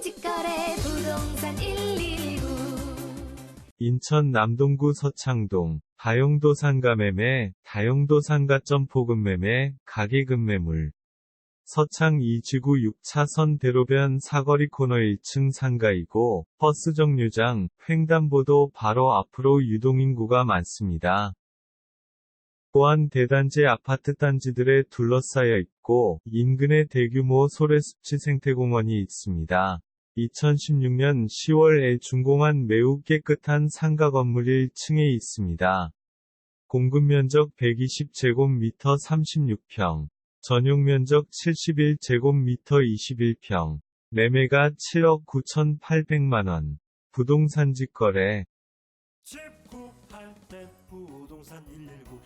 직거래 부동산 119 인천 남동구 서창동, 다용도 상가 매매, 다용도 상가 점 포금 매매, 가계금 매물. 서창 2지구 6차선 대로변 사거리 코너 1층 상가이고, 버스 정류장, 횡단보도 바로 앞으로 유동인구가 많습니다. 또한 대단지 아파트 단지들에 둘러싸여 있고, 인근에 대규모 소래습지 생태공원이 있습니다. 2016년 10월에 준공한 매우 깨끗한 상가 건물 1층에 있습니다. 공급 면적 120제곱미터 36평, 전용 면적 71제곱미터 21평, 매매가 7억 9,800만원, 부동산 직거래, 집 구할 때 부동산 119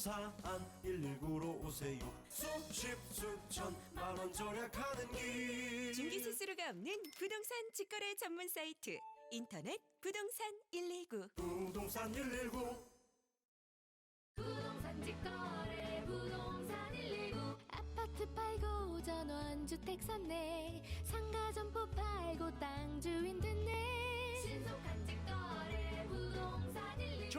부동산 119로 오세요. 수십 수천 만원 절약하는 길. 중개 수수료가 없는 부동산 직거래 전문 사이트. 인터넷 부동산 119 부동산 119 부동산 직거래 부동산 119 아파트 팔고 전원 주택 샀네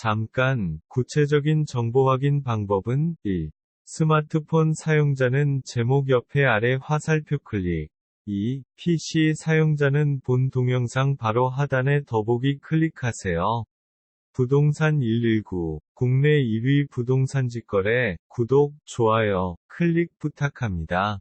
잠깐, 구체적인 정보 확인 방법은 1. 스마트폰 사용자는 제목 옆에 아래 화살표 클릭. 2. PC 사용자는 본 동영상 바로 하단에 더보기 클릭하세요. 부동산 119, 국내 1위 부동산 직거래, 구독, 좋아요, 클릭 부탁합니다.